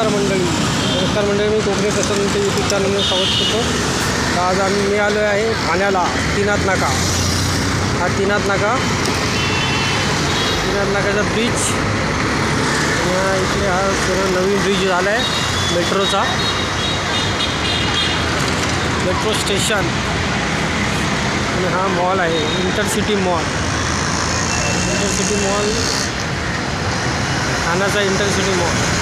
नमस्कार मंडळी. नमस्कार मंडळी मी कोकणी प्रसन्न यूट्यूब चॅनलमध्ये स्वागत करतो. आज आम्ही मी आलो आहे ठाण्याला तिनाथ नाका. हा तिनाथ नाका. तिनाथ नाकाचा ब्रिज या इकडे हा सर्व नवीन ब्रिज झाला आहे मेट्रोचा. Metro station. आणि हा मॉल आहे इंटरसिटी मॉल इंटरसिटी मॉल ठाण्याचा इंटरसिटी मॉल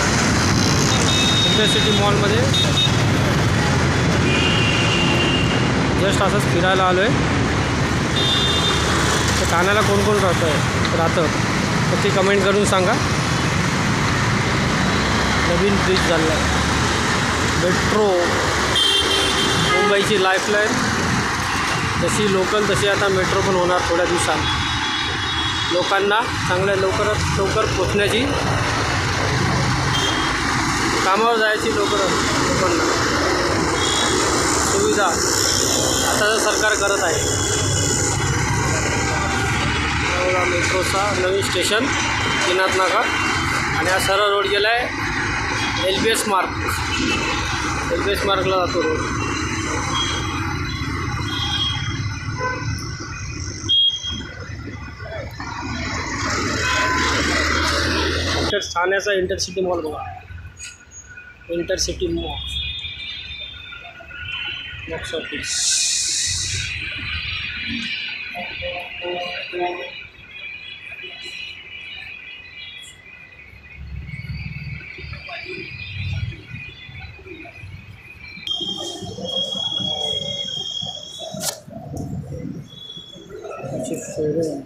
सिटी मॉलमध्ये. जस्ट असंच फिरायला आलो आहे तर ठाण्याला कोण कोण राहतं आहे राहतं. तर ते कमेंट करून सांगा. नवीन ब्रिज झाला आहे. मेट्रो मुंबईची लाईफलाईन जशी लोकल तशी आता मेट्रो पण होणार थोड्या दिवसात. लोकांना चांगल्या लवकरात लवकर पोचण्याची कामावर जायची लवकर लोकांना. सुविधा आता सरकार करत आहे. मेट्रोचा नवीन स्टेशन किनात नाका. आणि हा सरळ रोड गेला आहे एल बी एस मार्ग. एल बी एस मार्गला जातो रोड. ठाण्याचा इंटरसिटी मॉल बघा. intercity mall box office showroom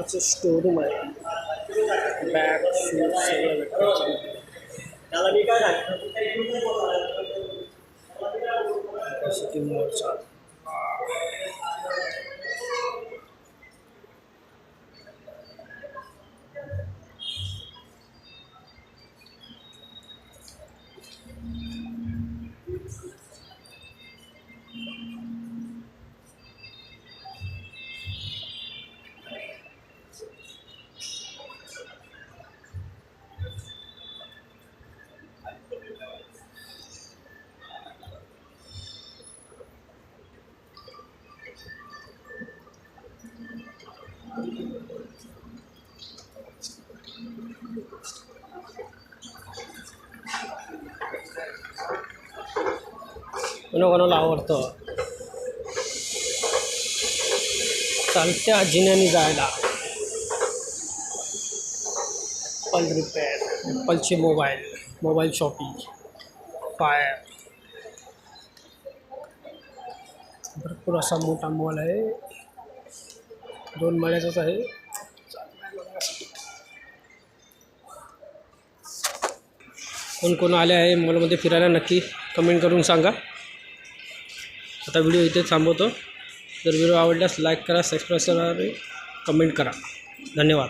त्याचं स्टोरूम आहे back, shoot, see. Now let me go ahead. Let's more time. कोणा कोणाला आवडतं? चालत्या जिन्याने जायला. ॲपल रिपेअर ॲपलचे मोबाईल मोबाईल शॉपिंग फायर भरपूर असा मोठा मॉल आहे. दोन मळ्याचाच आहे. कोण कोण आले आहे मॉलमध्ये फिरायला नक्की कमेंट करून सांगा. आता व्हिडिओ इथे थांबवतो. जर व्हिडिओ आवडल्यास लाईक करा सबस्क्राईब करा कमेंट करा. धन्यवाद.